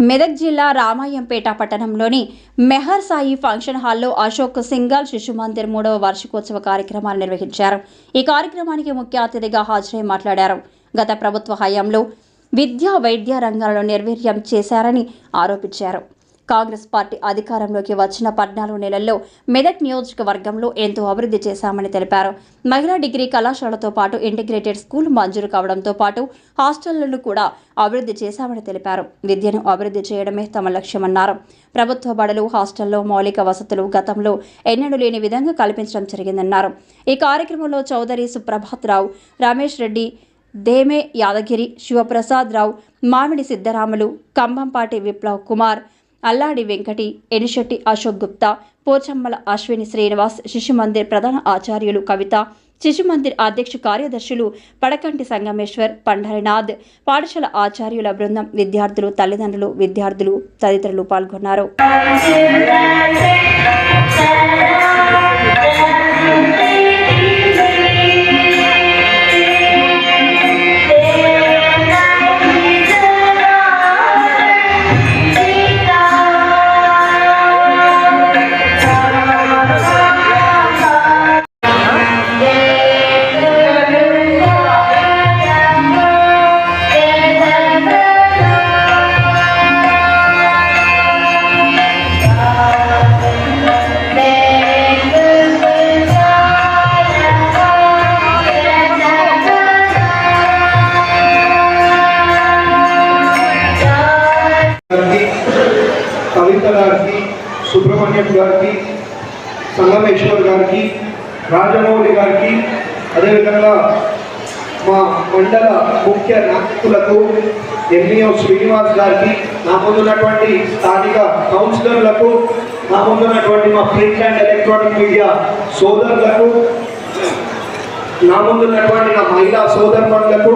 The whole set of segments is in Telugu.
మెదక్ జిల్లా రామాయంపేట పట్టణంలోని మెహర్ సాయి ఫంక్షన్ హాల్లో అశోక్ సింగల్ శిశు మందిర్ మూడవ వార్షికోత్సవ కార్యక్రమాన్ని నిర్వహించారు. ఈ కార్యక్రమానికి ముఖ్య అతిథిగా హాజరై మాట్లాడారు. గత ప్రభుత్వ హయాంలో విద్యా వైద్య రంగాలలో నిర్వీర్యం చేశారని ఆరోపించారు. కాంగ్రెస్ పార్టీ అధికారంలోకి వచ్చిన పద్నాలుగు నెలల్లో మెదక్ నియోజకవర్గంలో ఎంతో అభివృద్ధి చేశామని తెలిపారు. మహిళా డిగ్రీ కళాశాలతో పాటు ఇంటిగ్రేటెడ్ స్కూల్ మంజూరు కావడంతో పాటు హాస్టళ్ళను కూడా అభివృద్ధి చేశామని తెలిపారు. విద్యను అభివృద్ధి చేయడమే తమ లక్ష్యమన్నారు. ప్రభుత్వ బడులు హాస్టల్లో మౌలిక వసతులు గతంలో ఎన్నడూ లేని విధంగా కల్పించడం జరిగిందన్నారు. ఈ కార్యక్రమంలో చౌదరి సుప్రభాత్ రావు రమేష్ రెడ్డి దేమే యాదగిరి శివప్రసాద్ రావు మామిడి సిద్ధరాములు కంభంపాటి విప్లవ్ కుమార్ అల్లాడి వెంకటి ఎడిశెట్టి అశోక్ గుప్తా పోచమ్మల అశ్విని శ్రీనివాస్ శిశుమందిర్ ప్రధాన ఆచార్యులు కవిత శిశుమందిర్ అధ్యక్ష కార్యదర్శులు పడకంటి సంగమేశ్వర్ పండరినాథ్ పాఠశాల ఆచార్యుల బృందం విద్యార్థులు తల్లిదండ్రులు విద్యార్థులు తదితరులు పాల్గొన్నారు. కవిత గారికి సుబ్రహ్మణ్యం గారికి సంగమేశ్వర్ గారికి రాజమౌళి గారికి అదేవిధంగా మా మండల ముఖ్య నాయకులకు ఎంఈఓ శ్రీనివాస్ గారికి నా ముందున్నటువంటి స్థానిక కౌన్సిలర్లకు నా ముందున్నటువంటి మా ప్రింట్ అండ్ ఎలక్ట్రానిక్ మీడియా సోదరులకు నా ముందున్నటువంటి నా మహిళా సోదరులకు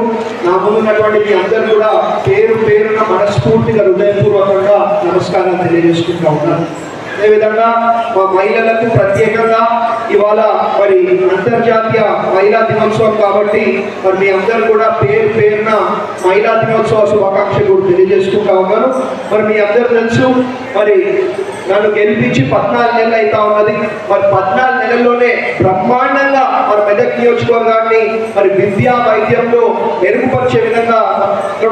నా ముందున్నటువంటి మీ అందరూ కూడా పేరు పేరున మనస్ఫూర్తిగా హృదయపూర్వకంగా నమస్కారాలు తెలియజేసుకుంటా ఉన్నాను. అదేవిధంగా మా మహిళలకు ప్రత్యేకంగా ఇవాళ మరి అంతర్జాతీయ మహిళా దినోత్సవం కాబట్టి మరి మీ అందరూ కూడా పేరు పేరున మహిళా దినోత్సవ శుభాకాంక్షలు తెలియజేసుకుంటా ఉన్నాను. మరి మీ అందరూ తెలుసు మరి నన్ను గెలిపించి పద్నాలుగు నెలలు అవుతా ఉన్నది. మరి పద్నాలుగు నెలల్లోనే బ్రహ్మాండంగా మన మెదక్ నియోజకవర్గాన్ని మరి విద్యా వైద్యంలో మెరుగుపరిచే విధంగా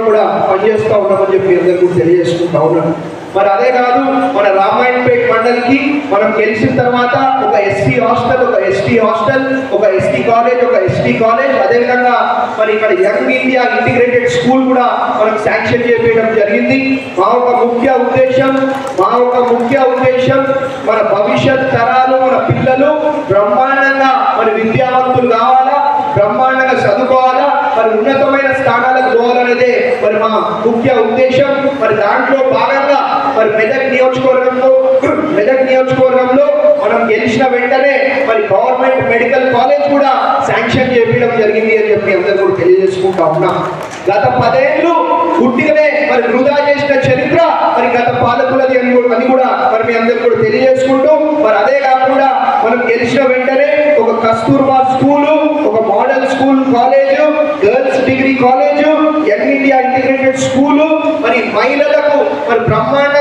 కూడా పనిచేస్తూ ఉన్నామని చెప్పి అందరికీ తెలియజేసుకుంటా ఉన్నాను. మరి అదే కాదు మన రామాయణపేట మండలికి మనం గెలిచిన తర్వాత ఒక ఎస్టీ హాస్టల్ ఒక ఎస్టీ హాస్టల్ ఒక ఎస్టీ కాలేజ్ ఒక ఎస్టీ కాలేజ్ అదేవిధంగా మరి ఇక్కడ యంగ్ ఇండియా ఇంటిగ్రేటెడ్ స్కూల్ కూడా మనం శాంక్షన్ చేయడం జరిగింది. మా ఒక ముఖ్య ఉద్దేశం మా ఒక ముఖ్య ఉద్దేశం మన భవిష్యత్ తరాలు మన పిల్లలు బ్రహ్మాండంగా మరి విద్యావంతులు కావాలా బ్రహ్మాండంగా చదువుకోవాలా మరి ఉన్నతమైన స్థానాలకు పోవాలనేదే మరి మా ముఖ్య ఉద్దేశం. మరి దాంట్లో భాగంగా మరి మెదక్ నియోజకవర్గంలో మెదక్ నియోజకవర్గంలో మనం గెలిచిన వెంటనే మరి గవర్నమెంట్ మెడికల్ కాలేజ్ కూడా శాంక్షన్ చేయడం జరిగింది అని చెప్పి అందరూ కూడా తెలియజేసుకుంటా ఉన్నాం. గత పదేళ్ళు పుట్టిననే మరి వృధా చేసిన చరిత్ర మరి గత పాలకులది అని కూడా అని కూడా మరి మీ అందరూ కూడా తెలియజేసుకుంటూ మరి అదే కాకుండా మనం గెలిచిన వెంటనే ఒక కస్తూర్బా స్కూలు ఒక model school college girls degree college young India integrated school మరి మహిళలకు మరి బ్రహ్మాండ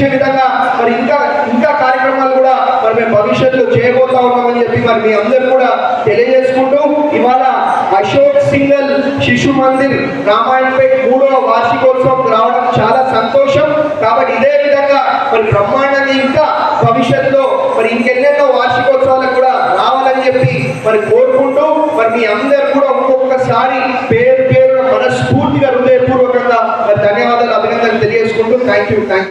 విద్య విధంగా మరి ఇంకా ఇంకా కార్యక్రమాలు కూడా మరి మేము భవిష్యత్తులో చేయబోతా ఉన్నామని చెప్పి మరి మీ అందరూ కూడా తెలియజేసుకుంటూ ఇవాళ అశోక్ సింగల్ శిశు మందిర్ రామాయణపై మూడవ వార్షికోత్సవం రావడం చాలా సంతోషం. కాబట్టి ఇదే విధంగా మరి బ్రహ్మాండాన్ని ఇంకా భవిష్యత్తులో మరి ఇంకెన్నెన్నో వార్షికోత్సవాలకు కూడా రావాలని చెప్పి మరి కోరుకుంటూ మరి మీ అందరు కూడా ఒక్కొక్కసారి పేరు పేరు మనస్ఫూర్తిగా హృదయపూర్వకంగా మరి ధన్యవాదాలు అభినందనలు తెలియజేసుకుంటూ థ్యాంక్ యూ థ్యాంక్